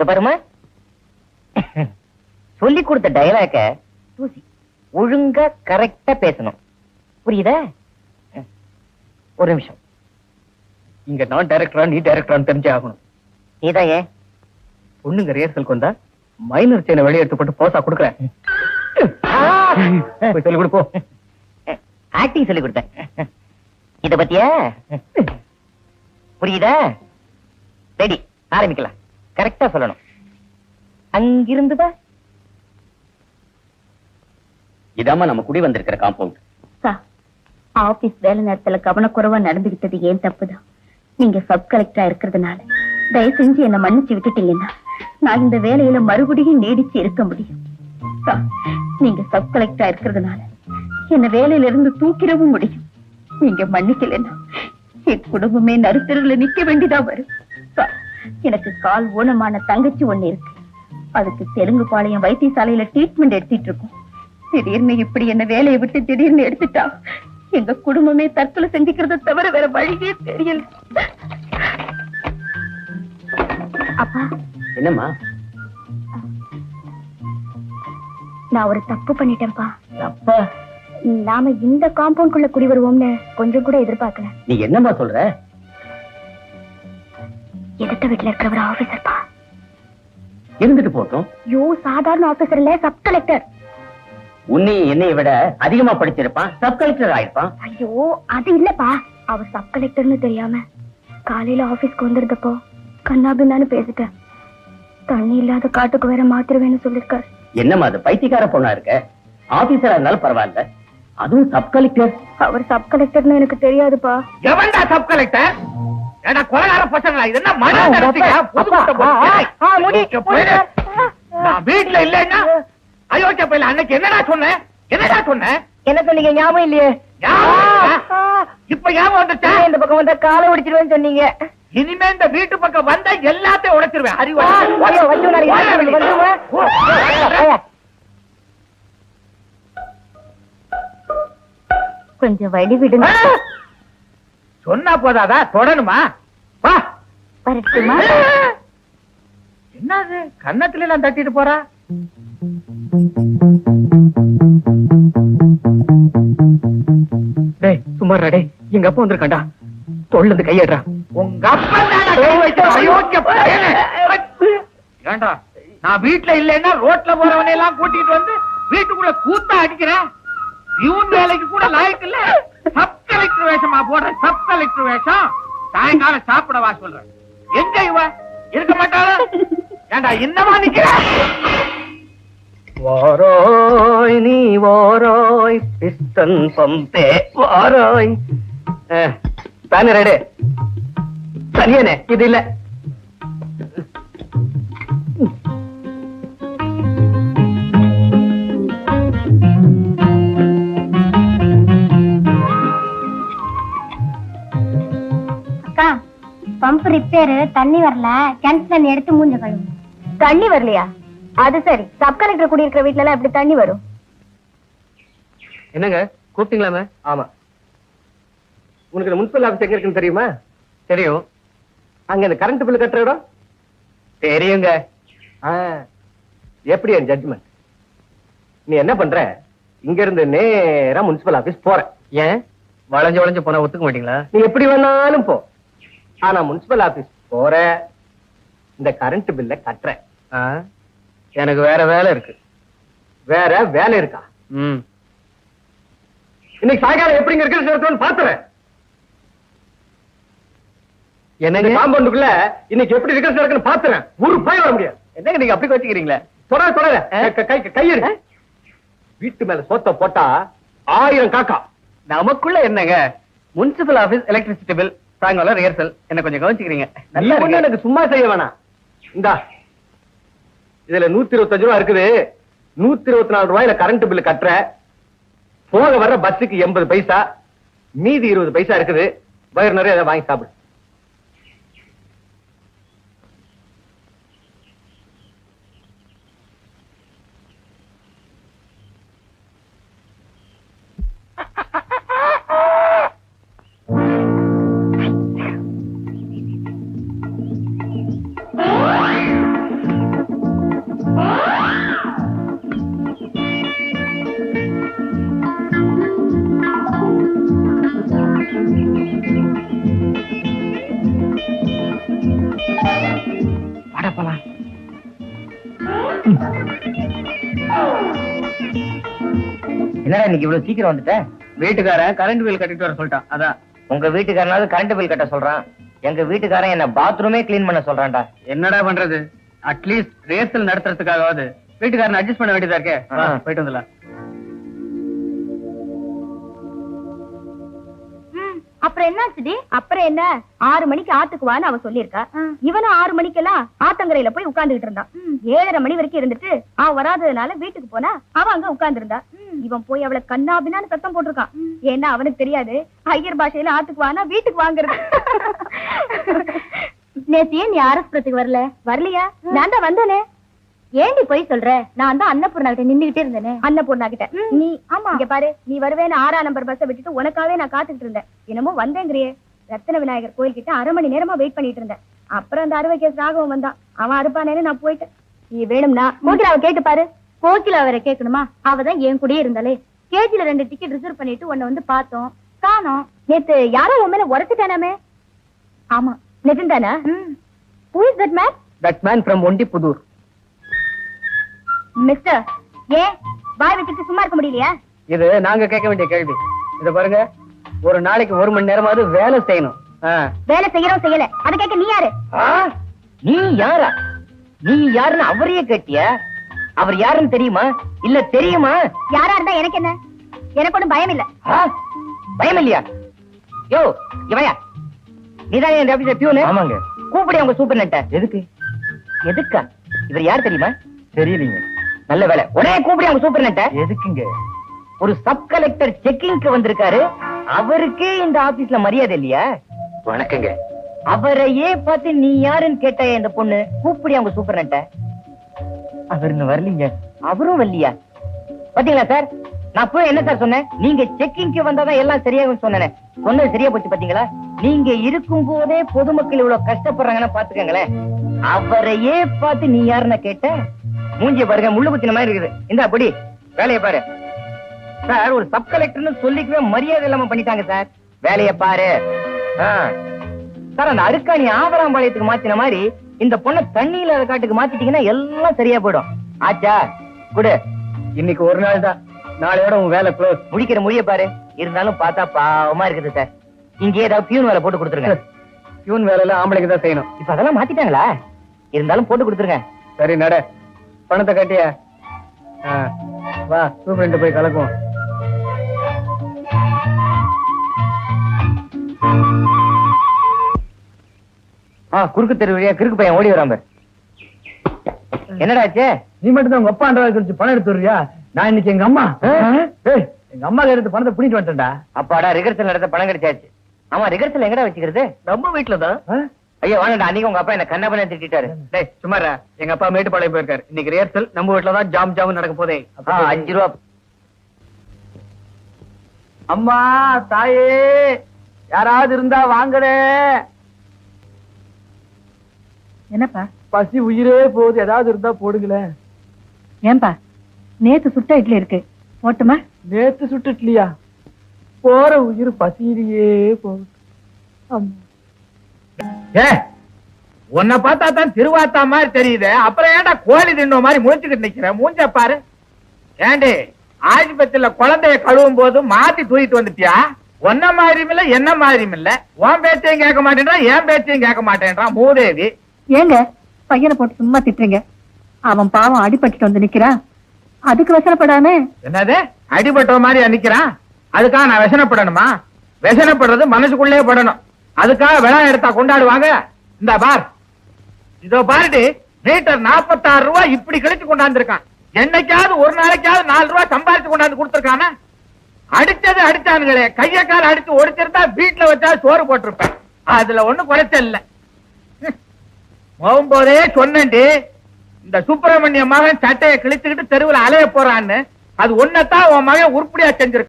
இந்த பாருமா சொல்லி கொடுத்த டயலாக தூசி. ஒழுங்கா கரெக்டா பேசணும். புரியுதா. ஒரு நிமிஷம். இங்க நான் டைரக்டரா நீ டைரக்டரான்னு தெரிஞ்சே ஆகணும். நீதான் ஏன்? பொண்ணுங்க ரிஹர்சலுக்கு வந்தா மைனர் செயினை வெளியே எடுத்து போட்டு போசா கொடுக்குறேன். சொல்லி கொடுப்போம் ஆக்டிங் சொல்லி கொடுத்தேன். இத பத்தியா? புரியுதா? ரெடி. ஆரம்பிக்கலாம். கரெக்டா சொல்லணும். அங்கிருந்து பா இதாம்மா நம்ம குடி வந்திருக்கிற காம்பவுண்ட் சார் ஆபீஸ் வேலை நேரத்துல கவனக்குறைவா நடந்துகிட்டது ஏன் தப்புதான் நீங்க சப் கலெக்டரா இருக்கிறதுனால. தயவு செஞ்சு என்ன மன்னிச்சு விட்டுட்டீங்கன்னா நான் இந்த வேலையில மறுபடியும் நீடிச்சு இருக்க முடியும். நீங்க சப் கலெக்டரா இருக்கிறதுனால என்ன வேலையில இருந்து தூக்கிடவும் முடியும். நீங்க மன்னிக்கலைன்னா என் குடும்பமே நடுத்தருல நிக்க வேண்டியதா வரும். எனக்கு கால் ஊனமான தங்கச்சி ஒண்ணு இருக்கு. அதுக்கு தெலுங்கு பாளையம் வைத்தியசாலையில ட்ரீட்மெண்ட் எடுத்துட்டு இருக்கோம். திடீர்னு இப்படி என்ன வேலையை விட்டு திடீர்னு எடுத்துட்டா எங்க குடும்பமே தற்கொலை செஞ்சுக்கிறத தவிர வேற வழியே தெரியல. அப்பா. என்னம்மா? நான் ஒரு தப்பு பண்ணிட்டேன்ப்பா. அப்பா நாம இந்த காம்பவுண்ட்குள்ள குடி வருவோம்னு கொஞ்சம் கூட எதிர்பார்க்கல. நீ என்னம்மா சொல்ற? எதிர்த்த வீட்டுல இருக்கிற ஒரு ஆபீசர்ப்பா இருந்துட்டு போட்டோம் யோ சாதாரண ஆபீசர் இல்ல சப் கலெக்டர் உன்னை என்னைய விட அதிகமா படிச்சிருப்பான் சப் கலெக்டர் ஆயிருப்பான். ஐயோ அது இல்லப்பா. அவர் சப் கலெக்டர்னு தெரியாம காலையில ஆபீஸ்க்கு வந்திருந்தப்போ கண்ணாபின்னான்னு பேசிட்டேன். தண்ணி இல்லாத காட்டுக்கு வேற மாத்திருவேன்னு சொல்லிருக்காரு. என்னம்மா அது பைத்தியக்கார பொண்ணா இருக்க? ஆபீசரா இருந்தாலும் பரவாயில்ல. அதுவும் சப் கலெக்டர் அவர் சப் கலெக்டர்னு எனக்கு தெரியாதுப்பா. எவன்டா சப் கலெக்டர் ஏடா கொலகார பசங்களா? இது என்ன மன அப்பா, புது பயலே. நான் வீட்டுல இல்லைன்னா அயோக்கிய பையல அன்னைக்கு என்னடா சொன்னேன் என்னடா சொன்னேன் என்ன சொன்னீங்க ஞாபகம் இல்லையே? இப்ப ஞாபகம் வந்துச்சா? இந்த பக்கம் வந்தா காலை ஒடிச்சிருவேன்னு சொன்னீங்க. இனிமே இந்த வீட்டு பக்கம் வந்தா எல்லாத்தையும் உடைச்சிருவேன். அறிவு கொஞ்சம் வழி விடுங்க. சொன்னா போதாதா தொடணுமா? வா. வரட்டுமா? என்னது? கன்னத்துல எல்லாம் தட்டிட்டு போறா? டேய் சும்மா டேய். எங்க அப்பா வந்திருக்காண்டா இருந்து கையேடுறா. உங்க அப்பா. ஏண்டா நான் வீட்டுல இல்லைன்னா ரோட்ல போறவனை எல்லாம் கூட்டிட்டு வந்து வீட்டுக்குள்ள கூத்தா அடிக்கிறேன்? இவன் வேலைக்கு கூட லாய்க்கு இல்ல. சப் கலெக்டர் வேஷமா போடுற சப் கலெக்டர் வேஷம்? சாயங்காலம் சாப்பிட வா சொல்றேன். எங்க இவ? இருக்க மாட்டாளா? ஏண்டா இன்னமா நிக்கிற? வாராய் நீ வாராய் பிஸ்டன் பம்பே வாராய். தானே ரெடு. தனியனே இது இல்லை. பம்ப் ரிப்பேர் தண்ணி வரல. கிணத்துல தண்ணி எடுத்து மூஞ்ச கழுவு தண்ணி வரலையா? அது சரி. சப் கலெக்டர் குடியிருக்கிற வீட்ல எல்லாம் எப்படி தண்ணி வரும்? என்னங்க? கூப்பிட்டீங்களாமே? ஆமா. உனக்கு முனிசிபல் ஆபீஸ் எங்க இருக்குன்னு தெரியுமா? தெரியும். அங்க இந்த கரண்ட் பில் கட்டுற இடம்? தெரியுங்க. எப்படி என் ஜட்ஜ்மெண்ட் நீ என்ன பண்ற? இங்க இருந்து நேரா முனிசிபல் ஆபீஸ் போற. ஏன்? வளைஞ்சு வளைஞ்சு போனா ஒத்துக்க மாட்டீங்களா? நீ எப்படி வேணாலும் போ. ஆனா முனிசிபல் ஆபீஸ் போற. இந்த கரண்ட் பில்ல கட்டுற எனக்கு வேற வேலை இருக்கு. வேற வேலை இருக்கா? இன்னைக்கு சாயங்காலம் எப்படிங்க இருக்கிறது பாத்துறேன் என்னங்க? காம்பவுண்டுக்குள்ள இன்னைக்கு எப்படி இருக்கிறது நடக்குன்னு பாத்துறேன் ஒரு பயம் வர முடியாது. என்னங்க நீங்க அப்படி வச்சுக்கிறீங்களே தொடர தொடர கை கையெடு வீட்டு மேல சோத்த போட்டா ஆயிரம் காக்கா. நமக்குள்ள என்னங்க? முனிசிபல் ஆபீஸ் எலக்ட்ரிசிட்டி பில் சாயங்காலம் ரிஹர்சல் என்ன கொஞ்சம் கவனிச்சுக்கிறீங்க. நல்லா எனக்கு சும்மா செய்ய வேணாம். இந்தா. இதுல நூத்தி இருபத்தஞ்சு ரூபா இருக்குது. நூத்தி இருபத்தி நாலு ரூபாயில கரண்ட் பில் கட்டுற. போக வர்ற பஸ்ஸுக்கு எண்பது பைசா. மீதி இருபது பைசா இருக்குது. வயிறு நிறைய அதை வாங்கி சாப்பிடு. போலாம். என்னடா இன்னைக்கு இவ்வளவு சீக்கிரம் வந்துட்ட? வீட்டுக்காரன் கரண்ட் பில் கட்டிட்டு வர சொல்லிட்டான். அதான். உங்க வீட்டுக்காரனாவது கரண்ட் பில் கட்ட சொல்றான். எங்க வீட்டுக்காரன் என்ன பாத்ரூமே க்ளீன் பண்ண சொல்றான்டா. என்னடா பண்றது? அட்லீஸ்ட் ரேசல் நடத்துறதுக்காகவாது. வீட்டுக்காரன் அட்ஜஸ்ட் பண்ண வேண்டியதா இருக்கே. போயிட்டு வந்துடலாம். அப்புறம் என்னாச்சுடி அப்புறம் என்ன? ஆறு மணிக்கு ஆத்துக்கு வான்னு அவ சொல்லியிருக்கா. இவனும் ஆறு மணிக்கெல்லாம் ஆத்தங்கரையில போய் உட்கார்ந்துகிட்டு இருந்தான். ஏழரை மணி வரைக்கும் இருந்துட்டு அவ வராததுனால வீட்டுக்கு போனா அவ அங்க உட்கார்ந்து இருந்தா இவன் போய் அவளை கண்ணாபின்னான்னு சத்தம் போட்டிருக்கான். ஏன்னா அவனுக்கு தெரியாது. ஐயர் பாஷையில ஆத்துக்கு வானா வீட்டுக்கு வாங்குறது. நேத்து ஏன் நீ ஆரஸ்புரத்துக்கு வரல? வரலையா? நான் தான் வந்தேனே. ஏண்டி போய் சொல்ற? நான் தான் அன்னபூர்ணா கிட்ட நின்னுகிட்டே இருந்தேனே. அன்னபூர்ணா கிட்ட நீ ஆமா. இங்க பாரு நீ வருவேன்னு ஆறாம் நம்பர் பஸ்ஸை விட்டுட்டு உனக்காவே நான் காத்துக்கிட்டு இருந்தேன். என்னமோ வந்தேங்கிறியே. ரத்தன விநாயகர் கோயில் கிட்ட அரை மணி நேரமா வெயிட் பண்ணிட்டு இருந்தேன். அப்புறம் அந்த அறுவை கேஸ் ராகவும் வந்தான். அவன் அறுப்பானேன்னு நான் போயிட்டேன். நீ வேணும்னா கோகிலாவை கேட்டு பாரு. கோகிலா வேற கேட்கணுமா? அவதான் என் கூடயே இருந்தாலே கேஜில ரெண்டு டிக்கெட் ரிசர்வ் பண்ணிட்டு உன்னை வந்து பார்த்தோம். காணோம். நேத்து யாரோ உன் மேல உரைச்சிட்டானாமே ஆமா. நிஜம் தானா? Who is that man that man from Ondipudur mister ஏன்? வாய் வச்சுட்டு சும்மா இருக்க முடியலையா? இது நாங்க கேட்க வேண்டிய கேள்வி. இத பாருங்க. ஒரு நாளைக்கு ஒரு மணி நேரமாவது வேலை செய்யணும். வேலை செய்யறோம் செய்யல. அத கேட்க நீ யாரு? நீ யாரா? நீ யாருன்னு அவரையே கேட்டிய? அவர் யாருன்னு தெரியுமா? இல்ல தெரியுமா? யாரா இருந்தா எனக்கு என்ன? எனக்கு ஒண்ணும் பயம் இல்ல? பயம் இல்லையா? யோ இவையா? நீதான் இந்த ஆபீஸ்ல பியூனு ஆமாங்க. கூப்பிடு உங்க சூப்பர் எதுக்கு? எதுக்கா? இவர் யார் தெரியுமா? தெரியலீங்க. நல்ல வேலை. உடனே கூப்பிடு அவங்க சூப்பர் எதுக்குங்க? ஒரு சப் கலெக்டர் செக்கிங்க்கு வந்திருக்காரு. அவருக்கே இந்த ஆபீஸ்ல மரியாதை இல்லையா? வணக்கங்க. அவரையே பார்த்து நீ யாருன்னு கேட்ட இந்த பொண்ணு? கூப்பிடி அவங்க சூப்பர் அவர் இன்னும் வரலீங்க. அவரும் வரலையா? பாத்தீங்களா சார் நான் போய் என்ன சார் சொன்னேன்? நீங்க செக்கிங்க்கு வந்தாதான் எல்லாம் சரியாகும் சொன்னேன். சொன்னது சரியா போச்சு பாத்தீங்களா? நீங்க இருக்கும் போதே பொதுமக்கள் இவ்வளவு கஷ்டப்படுறாங்கன்னு பாத்துக்கங்களேன் அவரையே பார்த்து நீ யாருன்னு கேட்ட மூஞ்சிய பாருங்க முள்ளு குத்தின மாதிரி இருக்குது. இந்தா பொடி வேலையை பாரு. சார் ஒரு சப் கலெக்டர்னு சொல்லிக்கவே மரியாதை இல்லாம பண்ணிட்டாங்க சார். வேலையை பாரு. சார் அந்த அருக்காணி ஆவராம்பாளையத்துக்கு மாத்தின மாதிரி இந்த பொண்ணை தண்ணி இல்லாத காட்டுக்கு மாத்திட்டீங்கன்னா எல்லாம் சரியா போயிடும். ஆச்சா குடு. இன்னைக்கு ஒரு நாள் தான். நாளையோட உன் வேலை க்ளோஸ் முடிக்கிற முடிய பாரு. இருந்தாலும் பார்த்தா பாவமா இருக்குது சார். இங்க ஏதாவது பியூன் வேலை போட்டு கொடுத்துருங்க. பியூன் வேலையில ஆம்பளைக்கு தான் செய்யணும். இப்ப அதெல்லாம் மாத்திட்டாங்களா? இருந்தாலும் போட்டு கொடுத்துருங்க. சரி நட. பணத்தை கட்டிய? ஆ, வா சூப்பரண்ட் போய் கலக்குவோம். ஆ குறுக்கு தெரு வழியா கிறுக்கு பையன் ஓடி வராம என்னடா ஆச்சு? நீ மட்டும் தான் உங்க அப்பா அண்டா பணம் எடுத்து வருவியா நான் இன்னைக்கு எங்க அம்மா? எங்க அம்மா எடுத்து பணத்தை பிடிட்டு வந்துட்டேன்டா. அப்பாடா ரிகர்சல் நடத்த பணம் கிடைச்சாச்சு. ஆமா ரிகர்சல் எங்கடா வச்சுக்கிறது? நம்ம வீட்டுல தான் ஐயோ வாங்கடா. அன்னைக்கு உங்க அப்பா என்ன கண்ணா பண்ண திட்டாரு டேய் சும்மாரா எங்க அப்பா மேட்டுப்பாளையம் போயிருக்காரு. இன்னைக்கு ரிஹர்சல் நம்ம வீட்டுல தான் ஜாம் ஜாம் நடக்க போதே. அஞ்சு ரூபா. அம்மா தாயே யாராவது இருந்தா வாங்கடே. என்னப்பா? பசி உயிரே போகுது. ஏதாவது இருந்தா போடுங்களேன் ஏன்பா? நேத்து சுட்ட இட்லி இருக்கு. போட்டுமா? நேத்து சுட்டுட்லியா போற உயிர் பசியிலேயே போகுது. அம்மா. ஏ உன்னை பார்த்தா தான் திருவாத்தா மாதிரி தெரியுது. அப்புறம் ஏன்டா கோழி தின்ன மாதிரி முழிச்சுக்கிட்டு நிக்கிற? மூஞ்ச பாரு. ஏண்டி ஆஸ்பத்திரியில குழந்தைய கழுவும் போது மாத்தி தூக்கிட்டு வந்துட்டியா? உன்ன மாதிரியும் இல்ல என்ன மாதிரியும் இல்ல. உன் பேச்சையும் கேட்க மாட்டேன்றா என் பேச்சையும் கேட்க மாட்டேன்றான் மூதேவி. ஏங்க பையனை போட்டு சும்மா திட்டுறீங்க. அவன் பாவம் அடிபட்டுட்டு வந்து நிக்கிறான் அதுக்கு வசனப்படாம? என்னது? அடிபட்ட மாதிரி நிக்கிறான் அதுக்காக நான் விஷனப்படணுமா விஷனப்படுறது மனசுக்குள்ளே படணும். அதுக்காக விழா எடுத்தா கொண்டாடுவாங்க. இந்த பார். இதோ பாருட்டு மீட்டர் நாற்பத்தாறு ரூபாய் இப்படி கழிச்சு கொண்டாந்துருக்கான். என்னைக்காவது ஒரு நாளைக்காவது நாலு ரூபாய் சம்பாதிச்சு கொண்டாந்து கொடுத்துருக்கானா? அடிச்சது அடிச்சானுங்களே. கைய கால அடிச்சு ஒடிச்சிருந்தா வீட்டுல வச்சா சோறு போட்டிருப்பேன். அதுல ஒண்ணு குறைச்சல் இல்ல. போகும்போதே சொன்னேன்டி இந்த சுப்பிரமணிய மகன் சட்டையை கிழிச்சுக்கிட்டு தெருவுல அலைய போறான்னு. அது ஒன்னத்தான் உன் மகன் உருப்படியா செஞ்சிருக்கான்.